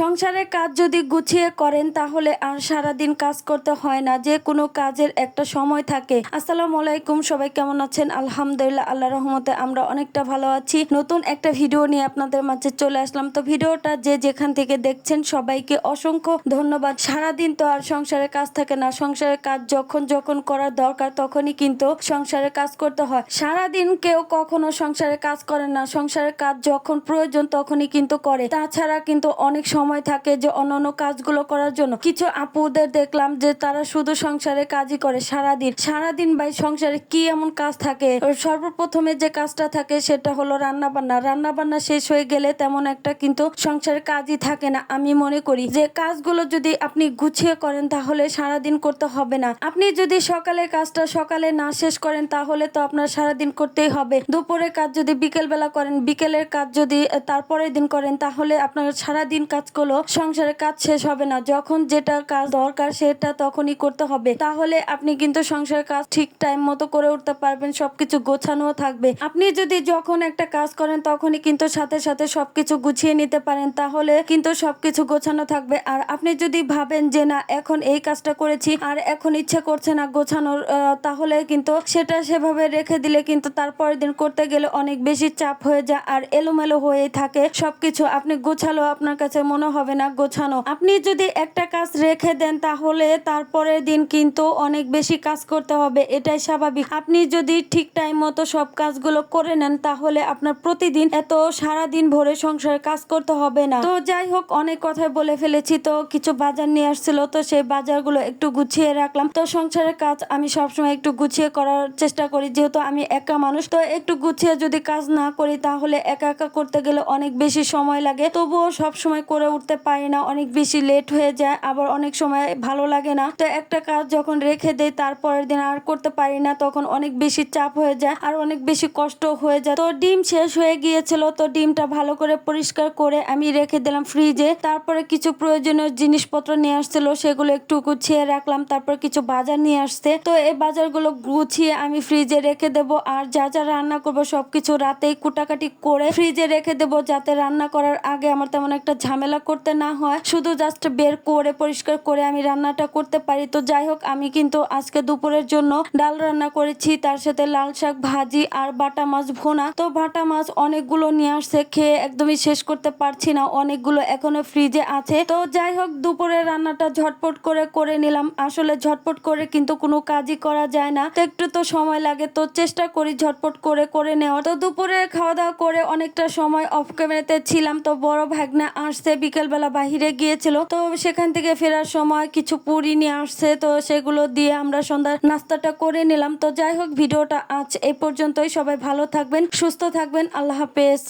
সংসারের কাজ যদি গুছিয়ে করেন, তাহলে আর সারাদিন কাজ করতে হয় না। যে কোনো কাজের একটা সময় থাকে। আসসালামু আলাইকুম, সবাই কেমন আছেন? আলহামদুলিল্লাহ, আল্লাহ রহমতে আমরা অনেকটা ভালো আছি। নতুন একটা ভিডিও নিয়ে আপনাদের মাঝে চলে আসলাম। তো ভিডিওটা যে যেখান থেকে দেখছেন, সবাইকে অসংখ্য ধন্যবাদ। সারাদিন তো আর সংসারের কাজ থাকে না। সংসারের কাজ যখন যখন করার দরকার, তখনই কিন্তু সংসারের কাজ করতে হয়। সারাদিন কেউ কখনো সংসারের কাজ করে না। সংসারের কাজ যখন প্রয়োজন, তখনই কিন্তু করে। তাছাড়া কিন্তু অনেক সময় থাকে যে অন্যান্য কাজগুলো করার জন্য। কিছু আপুদের দেখলাম যে তারা শুধু সংসারে কাজই করে সারাদিন। সারাদিন ভাই সংসারে কি এমন কাজ থাকে? সর্বপ্রথমে যে কাজটা থাকে সেটা হলো রান্না বান্না রান্না বান্না শেষ হয়ে গেলে তেমন একটা কিন্তু সংসারের কাজই থাকে না আমি মনে করি। যে কাজগুলো যদি আপনি গুছিয়ে করেন তাহলে সারাদিন করতে হবে না। আপনি যদি সকালে কাজটা সকালে না শেষ করেন তাহলে তো আপনার সারাদিন করতেই হবে। দুপুরের কাজ যদি বিকেল বেলা করেন বিকেলের কাজ যদি আহ, তারপরের দিন করেন তাহলে আপনার সারাদিন কাজ করল সংসারের কাজ শেষ হবে না। যখন যেটা কাজ দরকার সেটা তখনই করতে হবে। তাহলে আপনি কিন্তু সংসারের কাজ ঠিক টাইম মতো করে উঠতে পারবেন, সবকিছু গোছানো থাকবে। আপনি যদি যখন একটা কাজ করেন তখনই কিন্তু সাথে সাথে সবকিছু গুছিয়ে নিতে পারেন। তাহলে কিন্তু সবকিছু গোছানো থাকবে। আর আপনি যদি ভাবেন যে, না, এখন এই কাজটা করেছি, আর এখন ইচ্ছে করছে না গোছানোর তাহলে কিন্তু সেটা সেভাবে রেখে দিলে কিন্তু তারপরের দিন করতে গেলে অনেক বেশি চাপ হয়ে যায়। আর এলোমেলো হয়ে থাকে। সবকিছু আপনি গোছালো আপনার কাছে মনে হবে না, গোছানো। আপনি যদি একটা কাজ রেখে দেন, তাহলে তারপরের দিন কিন্তু অনেক বেশি কাজ করতে হবে। এটাই স্বাভাবিক। আপনি যদি ঠিক টাইম মতো সব কাজগুলো করে নেন, তাহলে আপনার প্রতিদিন এত সারা দিন ভরে সংসারে কাজ করতে হবে না। তো যাই হোক, অনেক কথাই বলে ফেলেছি। তো কিছু বাজার নিয়ে আসছিল, তো সেই বাজারগুলো একটু গুছিয়ে রাখলাম। তো সংসারের কাজ আমি সবসময় একটু গুছিয়ে করার চেষ্টা করি, যেহেতু আমি একা মানুষ। তো একটু গুছিয়ে যদি কাজ না করি, তাহলে একা একা করতে গেলে অনেক বেশি সময় লাগে। তবুও সব সময় করে উঠতে পারি না, অনেক বেশি লেট হয়ে যায়, আবার অনেক সময় ভালো লাগে না। তো একটা কাজ যখন রেখে দেয় তারপরের দিন আর করতে পারি না, তখন অনেক বেশি চাপ হয়ে যায় আর অনেক বেশি কষ্ট হয়ে যায়। তো ডিম শেষ হয়ে গিয়েছিল, তো ডিমটা ভালো করে পরিষ্কার করে আমি রেখে দিলাম ফ্রিজে তারপরে কিছু প্রয়োজনীয় জিনিসপত্র নিয়ে আসছিল, সেগুলো একটু গুছিয়ে রাখলাম, তারপর কিছু বাজার নিয়ে আসছে। তো এই বাজারগুলো গুছিয়ে আমি ফ্রিজে রেখে দেব আর যা যা রান্না করব সবকিছু রাতেই কুটাকাটি করে ফ্রিজে রেখে দেব, যাতে রান্না করার আগে আমার তেমন একটা ঝামেলা করতে না হয়, শুধু জাস্ট বের করে, পরিষ্কার করে আমি রান্নাটা করতে পারি। তো যাই হোক, আমি কিন্তু আজকে দুপুরের জন্য ডাল রান্না করেছি, তার সাথে লাল শাক ভাজি আর বাটা মাছ ভোনা। তো বাটা মাছ অনেকগুলো নিয়ে আসছে, খেয়ে একদমই শেষ করতে পারছি না, অনেকগুলো এখনও ফ্রিজে আছে। তো যাই হোক দুপুরের রান্নাটা ঝটপট করে করে নিলাম। আসলে ঝটপট করে কিন্তু কোনো কাজই করা যায় না। তো একটু তো সময় লাগে, তো চেষ্টা করি ঝটপট করে করে নেওয়ার। তো দুপুরে খাওয়া দাওয়া করে অনেকটা সময় অফ ক্যামেরাতে ছিলাম, তো বড় ভাগনা আসছে বিকেলবেলা বাহিরে গিয়েছিল। তো সেখান থেকে ফেরার সময় কিছু পুরি নিয়ে আসছে। তো সেগুলো দিয়ে আমরা সন্ধ্যার নাস্তাটা করে নিলাম। তো যাই হোক, ভিডিওটা আজ এ পর্যন্তই। সবাই ভালো থাকবেন, সুস্থ থাকবেন। আল্লাহ হাফেজ।